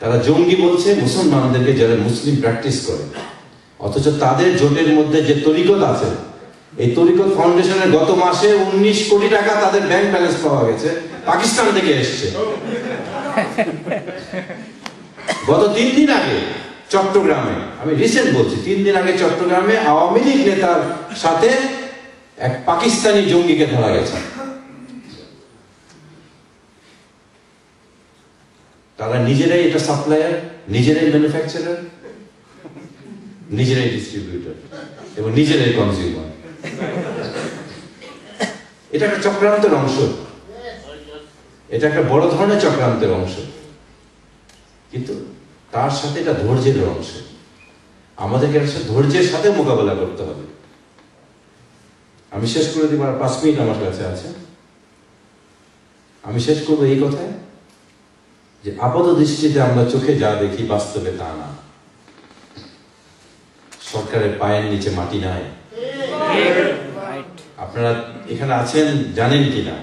তারা জঙ্গি বলছে, মুসলমানদেরকে যারা মুসলিম প্র্যাকটিস করে। অথচ তাদের জোটের মধ্যে যে তরিকত আছে, এই তরিকত ফাউন্ডেশনের গত মাসে উনিশ কোটি টাকা তাদের ব্যাংক ব্যালেন্স পাওয়া গেছে, পাকিস্তান থেকে এসছে। গত তিন দিন আগে চট্টগ্রামে, আমি রিসেন্ট বলছি, তিন দিন আগে চট্টগ্রামে আওয়ামী লীগ নেতার সাথে এক পাকিস্তানি জঙ্গিকে ধরা গেছে। তারা নিজেরাই এটা সাপ্লায়ার নিজেরাই ম্যানুফ্যাকচারার নিজেরাই ডিস্ট্রিবিউটর এবং নিজেরাই কনজিউমার এটা একটা চক্রান্তের অংশ। এটা একটা বড় ধরনের চক্রান্তের অংশ। কিন্তু তার সাথে এটা ধৈর্যের অংশ। আমাদেরকে একটা ধৈর্যের সাথে মোকাবেলা করতে হবে। আমি শেষ করে দিব আর পাঁচ মিনিট আমার কাছে আছে। আমি শেষ করব এই কথায়। যে আপাত দৃষ্টিতে আমরা চোখে যা দেখি বাস্তবে তা না। সরকারের পায়ের নিচে মাটি নাই। আপনারা এখানে আছেন, জানেন কিনা?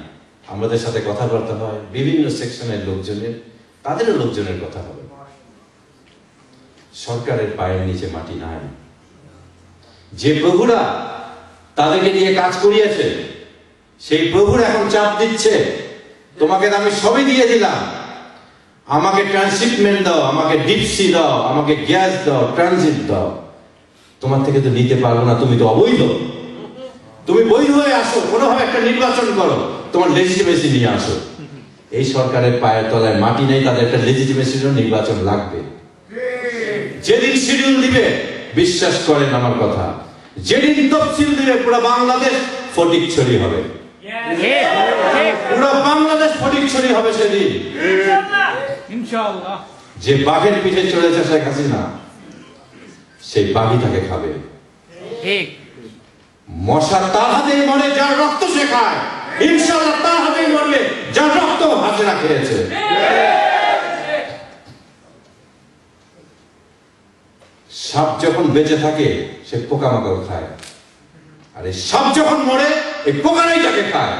আমাদের সাথে কথাবার্তা হয়, বিভিন্ন সেকশনের লোকজনের, তাদেরও লোকজনের কথা হবে সরকারের পায়ের নিচে মাটি নাই। যে প্রভুরা তাদেরকে নিয়ে কাজ করিয়েছে, সেই প্রভুরা এখন চাপ দিচ্ছে। তোমাকে আমি সবই দিয়ে দিলাম। আমাকে ট্রান্সশিপমেন্ট দাও আমাকে ডিপসি দাও আমাকে গ্যাস দাও ট্রানজিট দাও। তোমার থেকে তো নিতে পারব না তুমি তো অবৈধ। তুমি বৈধ হয়ে আসো কোনোভাবে একটা নির্বাচন করো তোমার লেজিটিমেসি নিয়ে আসো। এই সরকারের পায়ের তলায় মাটি নেই তাদের একটা লেজিটিমেসিরও নির্বাচন লাগবে। যেদিন শিডিউল দিবে বিশ্বাস করেন আমার কথা। যেদিন তফসিল দিবে পুরো বাংলাদেশ ফটিক ছড়ি হবে। পুরো বাংলাদেশ ফটিক ছড়ি হবে সেদিন। ইনশাআল্লাহ। যে বাঘের পিঠে চড়েছে শেখ হাসিনা সেই বাঘই তাকে খাবে। ঠিক। মশা তার হাতেই মরে যার রক্ত সে খায়। ইনশাল্লাহ তার হাতেই মরবে যার রক্ত হাসিনা খেয়েছে। সাপ যখন বেঁচে থাকে সে পোকামাকড় খায়। আর এই সাপ যখন মরে এই পোকারাই তাকে খায়।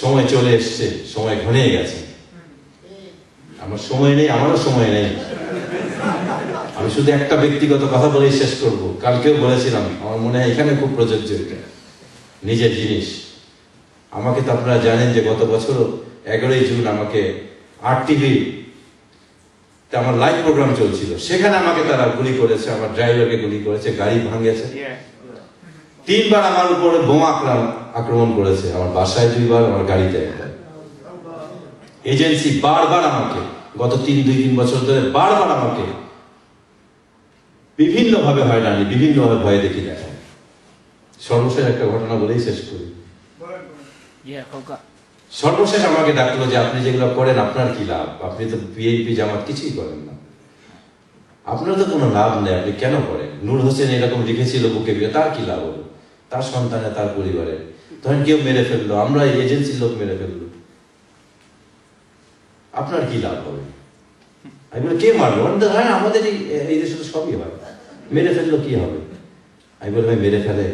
সময় চলে এসছে সময় ঘনিয়ে গেছে। আমার সময় নেই আমারও সময় নেই। আমি শুধু একটা ব্যক্তিগত কথা বলেই শেষ করব। কালকেও বলেছিলাম আমার মনে হয় এখানে খুব প্রযোজ্য এটা নিজের জিনিস। আমাকে তো আপনারা জানেন যে গত বছর এগারোই জুন আমাকে আর টিভি আমার লাইভ প্রোগ্রাম চলছিল। সেখানে আমাকে তারা গুলি করেছে আমার ড্রাইভারকে গুলি করেছে গাড়ি ভাঙিয়েছে। তিনবার আমার উপরে বোমা আক্রমণ আক্রমণ করেছে। আমার বাসায় দুইবার আমার গাড়িতে একবার। এজেন্সি বারবার আমাকে গত তিন দুই তিন বছর ধরে বারবার আমাকে বিভিন্ন ভাবে হয়রানি বিভিন্ন ভাবে ভয় দেখি দেখায়। সর্বশেষ একটা ঘটনা বলেই শেষ করি। সর্বশেষ আমাকে ডাকলো যে আপনি যেগুলো করেন আপনার কি লাভ? আপনি তো বিএনপি জামাত কিছুই করেন না। আপনার তো কোনো লাভ নেই আপনি কেন করেন? নূর হোসেন এরকম লিখেছিল বুকে তার কি লাভ হলো? তার সন্তানে তার পরিবারে। ধরেন কেউ মেরে ফেলল আমরা এজেন্সির লোক মেরে ফেলল। আপনার কি লাভ হবে? কে মারলো? বলেন, ধরেন আমাদের এই দেশে তো সবই হয়। মেরে ফেলল কি হবে? আমি বলি ভাই মেরে ফেলে।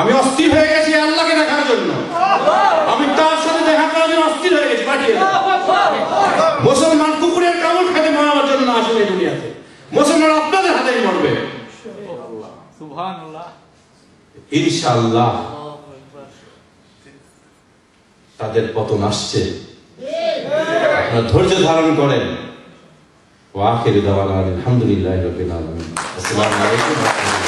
আমি অস্থির হয়ে গেছি আল্লাহকে দেখার জন্য। আমি তার সাথে দেখা করার জন্য অস্থির হয়ে গেছি পাঠিয়ে মুসলমান কুকুরের কামড় খেতে মরার জন্য এই দুনিয়াতে। মুসলমান আপনাদের হাতেই মরবে। সুবহানাল্লাহ। ইনশাআল্লাহ। তাদের পতন আসছে। আপনারা ধৈর্য ধারণ করেন। ওয়াখির দাওয়ানা আলহামদুলিল্লাহ আসসালামু আলাইকুম